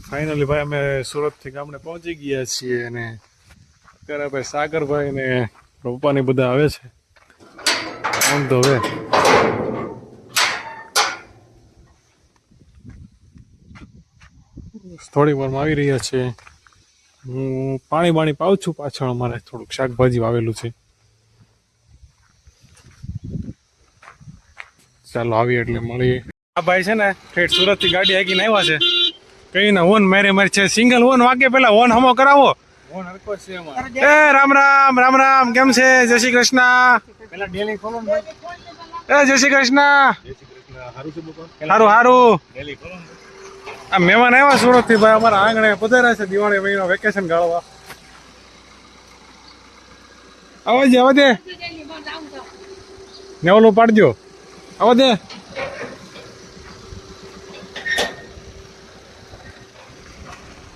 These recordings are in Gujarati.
ફાઇનલી ભાઈ, અમે સુરતથી ગામડે પહોંચી ગયા છીએ અને અત્યારે ભાઈ સાગરભાઈ ને પપ્પાની બધા આવે છે. આમ તો હવે. થોડી વારમાં આવી રહ્યા છે. હું પાણી બાણી પાઉં છું પાછળ, અમારે થોડુંક શાકભાજી વાવેલું છે. ચાલો આવી એટલે મળીએ. આ ભાઈ છે ને સુરતથી ગાડી આગીને આવ્યા છે. કઈ ના ઓન મારે મારે છે. સિંગલ ઓન વાગે પેલા ઓન હમો કરાવો. એ રામ રામ રામ રામ કેમ છે? જય શ્રી કૃષ્ણ. એ જય શ્રી કૃષ્ણ. હારું હારું આ મહેમાન આવ્યા સુરતથી ભાઈ અમારા આંગણે પધાર્યા છે દિવાળી મહિનો વેકેશન ગાળવા. આવા દે આવા દે ને ઓલું પાડજો. આવા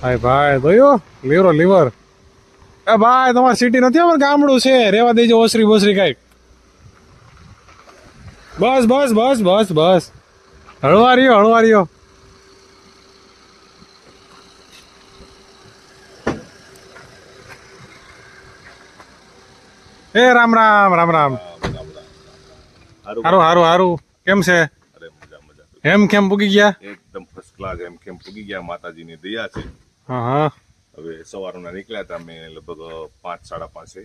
દે ભાઈ જોયો? લીવરો લીવર. એ ભાઈ તમારી સિટી નથી અમારે? ગામડું છે. રેવા દેજો ઓસરી બોસરી કંઈક. બસ બસ બસ બસ બસ. હળવારીઓ હળવારીઓ. એ રામ રામ રામ રામ. હારું હારું હારું. કેમ છે? એમ કેમ પૂગી ગયા? એકદમ ફર્સ્ટ ક્લાસ એમ કેમ પૂગી ગયા? માતાજીની દયા છે. હવે સવારના નીકળ્યા હતા અમે લગભગ પાંચ સાડા પાંચે.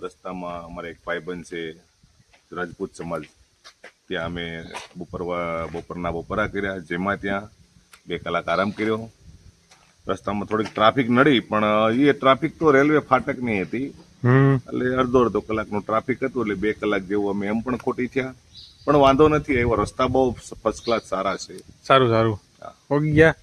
રસ્તામાં અમારે એક ભાઈબંધ છે રાજપૂત સમાજ. ત્યાં અમે બપોરવા બપોરના બપોરા કર્યા જેમાં ત્યાં બે કલાક આરામ કર્યો. રસ્તામાં થોડીક ટ્રાફિક નડી પણ એ ટ્રાફિક તો રેલવે ફાટકની હતી. એટલે અડધો અડધો કલાકનું ટ્રાફિક હતું એટલે બે કલાક જેવું અમે એમ પણ ખોટી થયા. પણ વાંધો નથી એવો રસ્તા બહુ ફર્સ્ટ ક્લાસ સારા છે. સારું સારું. ગયા?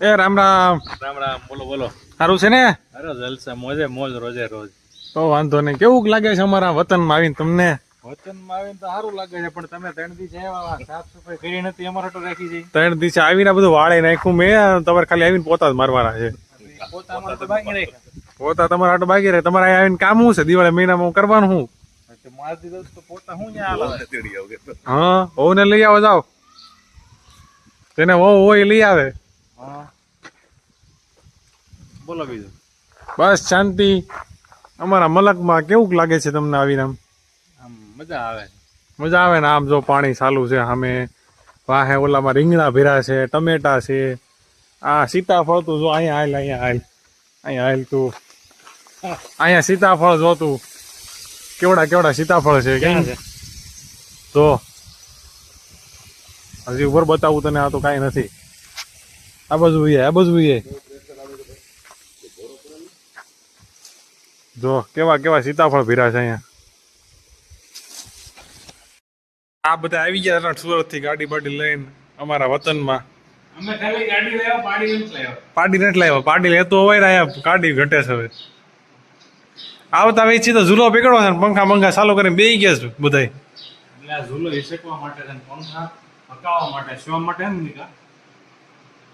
એ રામ રામ. રામ રામ બોલો બોલો. સારું છે ને? અરે જલસા મોજે મોજ રોજે રોજ. તો વાંધો નહીં. કેવું લાગે છે અમારા વતનમાં આવીને તમને? વતનમાં આવીને તો સારું લાગે છે પણ તમે ત્રણ દિવસે આવ્યા સાફ સફાઈ કરી નથી અમારે તો રાખી છે. ત્રણ દિવસે આવીને બધું વાળે નાખ્યું મેં તમારે ખાલી આવીને પોતા જ મારવાના છે. પોતા તમારા આટો બાકી રહે. તમારે આવીને કામ શું છે? દિવાળી મહિનામાં કરવાનું શું તો મારી પોતા હું વહુ ને લઈ આવો જાઓ. તેને વહુ હોય એ લઈ આવે. હા. બોલો બીજું બસ શાંતિ. અમારા મલકમાં કેવું લાગે છે તમને આવીને આમ આમ મજા આવે મજા આવે ને આમ જો પાણી ચાલુ છે સામે. વાહે ઓલામાં રીંગણા ભીરા છે ટમેટા છે. આ સીતાફળ તું જો અહીંયા હાલ અહીંયા હાલ. અહીંયા હાલ તું. અહીંયા સીતાફળ જો તું. કેવડા કેવડા સીતાફળ છે ક્યાં છે? તો હજી ઉપર બતાવું તને આ તો કાંઈ નથી. આ બાજુ આ બાજુ જો કેવા કેવા સીતાફળ ભીરા છે અહીંયા? આ બધા આવી ગયા સુરતથી ગાડી બાડી લઈને અમારા વતનમાં. અમે ખાલી ગાડી લેવા પાડી નથી લાવ્યા પાડી લેતો હોય ને અહીંયા ગાડી ઘટે છે હવે. આવતા વેચી તો ઝૂલો પીકડો છે ને પંખા મંખા ચાલુ કરીને બેસી ગયા છે બધાય. એટલે આ ઝૂલો હિસકવા માટે છે ને પંખા પકાવવા માટે શોવા માટે એમ નીકા?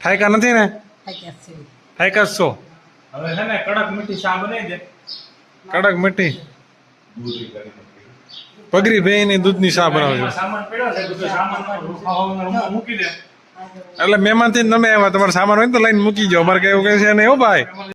ઠાયકા નથી ને? ઠાયકા છો? હવે છે ને કડક મીઠી ચા બનાવી દે. કડક મીઠી. પગરી બેની દૂધની શા બનાવજો. એમાં સામાન પડ્યો છે બધો સામાન રૂમમાં મૂકી દે. એટલે મહેમાનથી તમે આવ્યા તમારો સામાન હોય તો લઈને મૂકી જાઓ. અમારે કઈ એવું કઈ છે ને એવું ભાઈ.